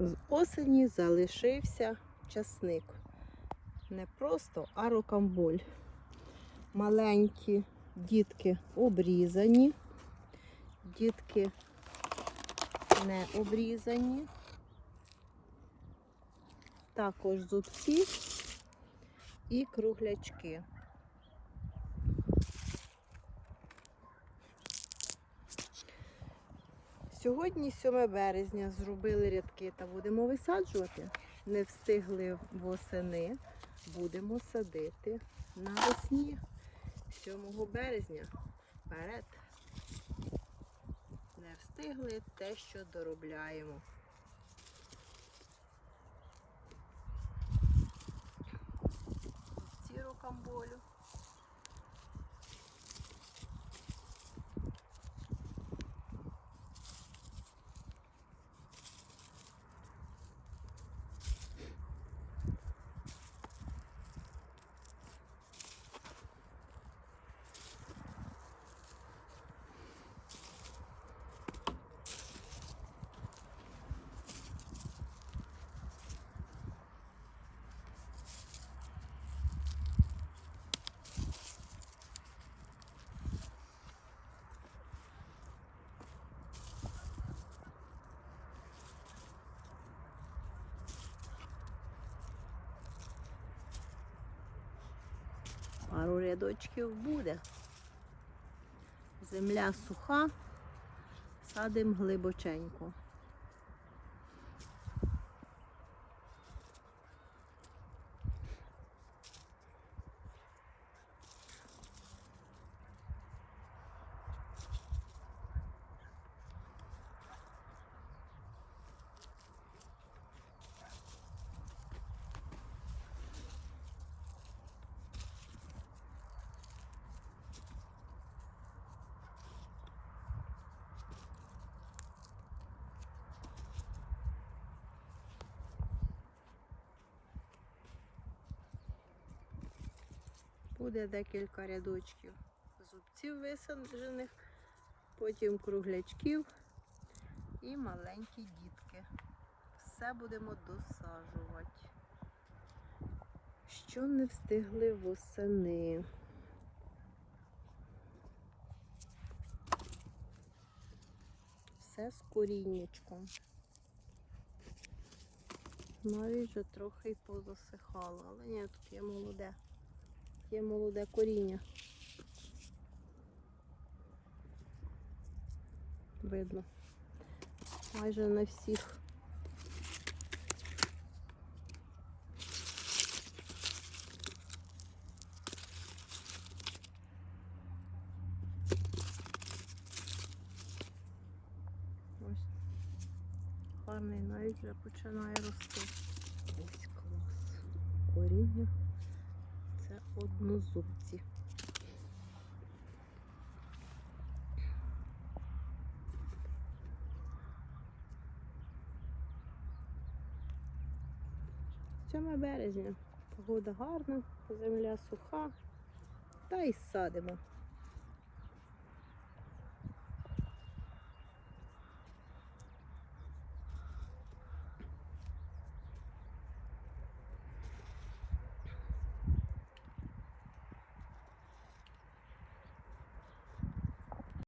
З осені залишився часник. Не просто, а рокамболь. Маленькі дітки обрізані, дітки не обрізані. Також зубці і круглячки. Сьогодні 7 березня зробили рядки та будемо висаджувати. Не встигли восени, будемо садити навесні 7 березня. Вперед. Не встигли те, що доробляємо. Ці рукамболю. Пару рядочків буде. Земля суха, садимо глибоченько. Буде декілька рядочків зубців висаджених, потім круглячків і маленькі дітки. Все будемо досаджувати. Що не встигли восени. Все з коріннячком. Навіть вже трохи й позасихало, але ні, тут є молоде. Є молоде коріння. Видно. Майже на всіх. Ось. Гарний навіть вже починає рости. Ось клас. Коріння. Однозубці. Сьоме березня. Погода гарна, земля суха. Та й садимо.